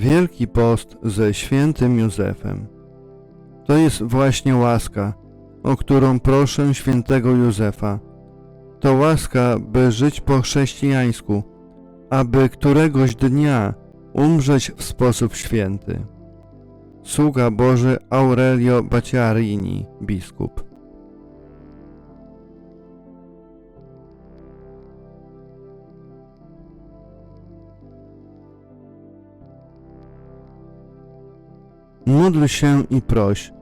Wielki Post ze świętym Józefem. To jest właśnie łaska, o którą proszę świętego Józefa. To łaska, by żyć po chrześcijańsku, aby któregoś dnia umrzeć w sposób święty. Sługa Boży Aurelio Baciarini, biskup. Módl się i proś,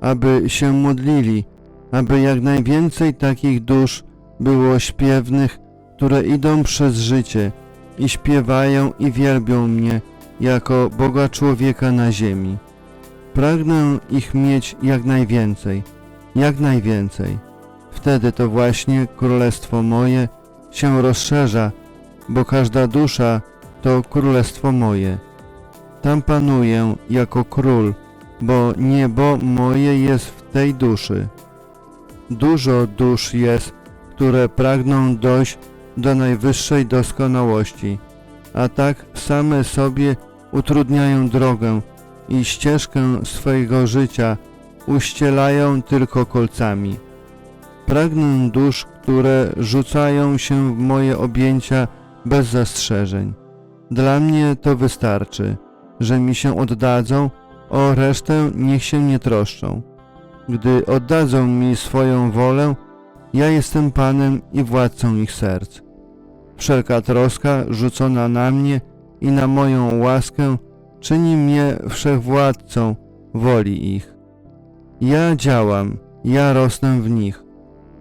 aby się modlili, aby jak najwięcej takich dusz było śpiewnych, które idą przez życie i śpiewają i wielbią mnie jako Boga człowieka na ziemi. Pragnę ich mieć jak najwięcej, jak najwięcej. Wtedy to właśnie królestwo moje się rozszerza, bo każda dusza to królestwo moje. Tam panuję jako król, bo niebo moje jest w tej duszy. Dużo dusz jest, które pragną dojść do najwyższej doskonałości, a tak same sobie utrudniają drogę i ścieżkę swojego życia uścielają tylko kolcami. Pragnę dusz, które rzucają się w moje objęcia bez zastrzeżeń. Dla mnie to wystarczy, że mi się oddadzą, o resztę niech się nie troszczą. Gdy oddadzą mi swoją wolę, ja jestem Panem i władcą ich serc. Wszelka troska rzucona na mnie i na moją łaskę czyni mnie wszechwładcą woli ich. Ja działam, ja rosnę w nich.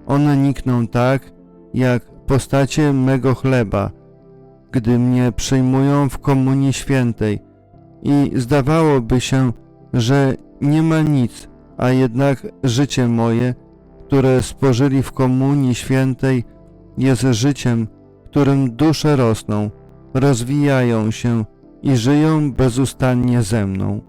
One nikną tak, jak postacie mego chleba, gdy mnie przyjmują w komunii świętej i zdawałoby się, że nie ma nic, a jednak życie moje, które spożyli w komunii świętej, jest życiem, którym dusze rosną, rozwijają się i żyją bezustannie ze mną.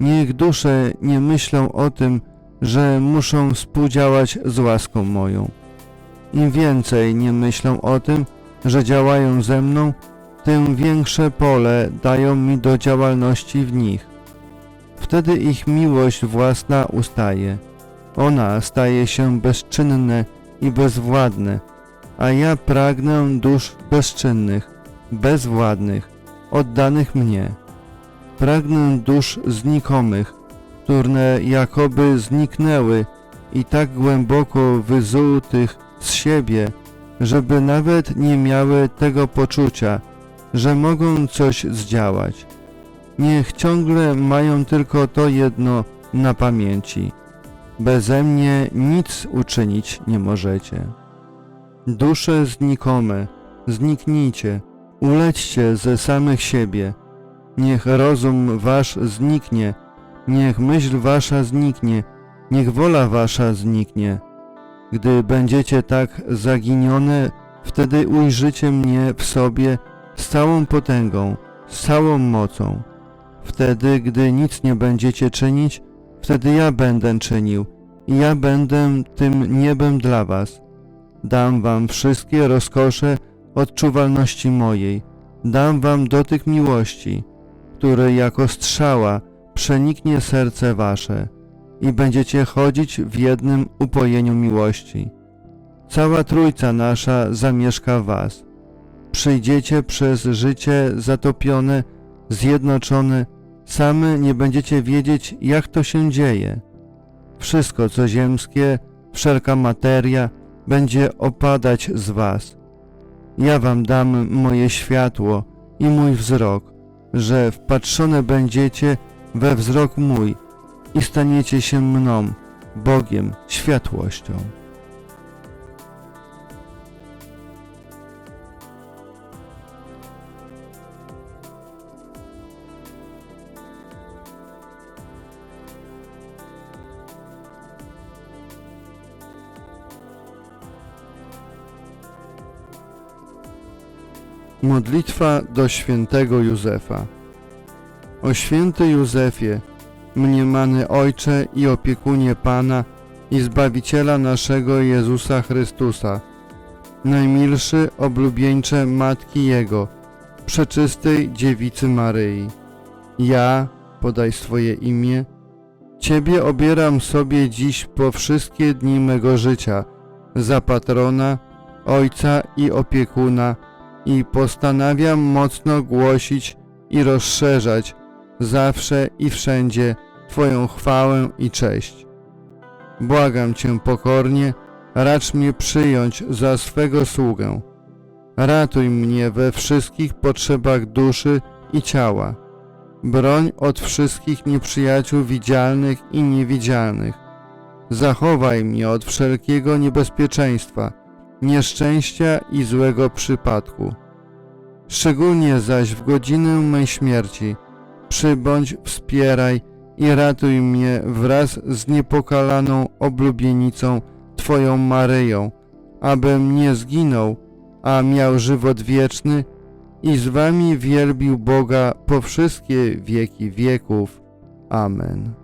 Niech dusze nie myślą o tym, że muszą współdziałać z łaską moją. Im więcej nie myślą o tym, że działają ze mną, tym większe pole dają mi do działalności w nich. Wtedy ich miłość własna ustaje. Ona staje się bezczynne i bezwładne, a ja pragnę dusz bezczynnych, bezwładnych, oddanych mnie. Pragnę dusz znikomych, które jakoby zniknęły i tak głęboko wyzutych z siebie, żeby nawet nie miały tego poczucia, że mogą coś zdziałać. Niech ciągle mają tylko to jedno na pamięci. Beze mnie nic uczynić nie możecie. Dusze znikome, zniknijcie, ulećcie ze samych siebie. Niech rozum wasz zniknie, niech myśl wasza zniknie, niech wola wasza zniknie. Gdy będziecie tak zaginione, wtedy ujrzycie mnie w sobie z całą potęgą, z całą mocą. Wtedy, gdy nic nie będziecie czynić, wtedy ja będę czynił i ja będę tym niebem dla was. Dam wam wszystkie rozkosze odczuwalności mojej, dam wam dotyk miłości, który jako strzała przeniknie serce wasze i będziecie chodzić w jednym upojeniu miłości. Cała Trójca nasza zamieszka was. Przyjdziecie przez życie zatopione, zjednoczone, same nie będziecie wiedzieć, jak to się dzieje. Wszystko, co ziemskie, wszelka materia, będzie opadać z was. Ja wam dam moje światło i mój wzrok, że wpatrzone będziecie we wzrok mój i staniecie się mną, Bogiem, światłością. Modlitwa do świętego Józefa. O święty Józefie, mniemany Ojcze i opiekunie Pana i Zbawiciela naszego Jezusa Chrystusa, najmilszy oblubieńcze Matki Jego, przeczystej dziewicy Maryi. Ja, podaj swoje imię, Ciebie obieram sobie dziś po wszystkie dni mego życia, za patrona, ojca i opiekuna i postanawiam mocno głosić i rozszerzać zawsze i wszędzie Twoją chwałę i cześć. Błagam Cię pokornie, racz mnie przyjąć za swego sługę. Ratuj mnie we wszystkich potrzebach duszy i ciała. Broń od wszystkich nieprzyjaciół widzialnych i niewidzialnych. Zachowaj mnie od wszelkiego niebezpieczeństwa, nieszczęścia i złego przypadku. Szczególnie zaś w godzinę mej śmierci przybądź, wspieraj i ratuj mnie wraz z niepokalaną oblubienicą Twoją Maryją, abym nie zginął, a miał żywot wieczny i z Wami wielbił Boga po wszystkie wieki wieków. Amen.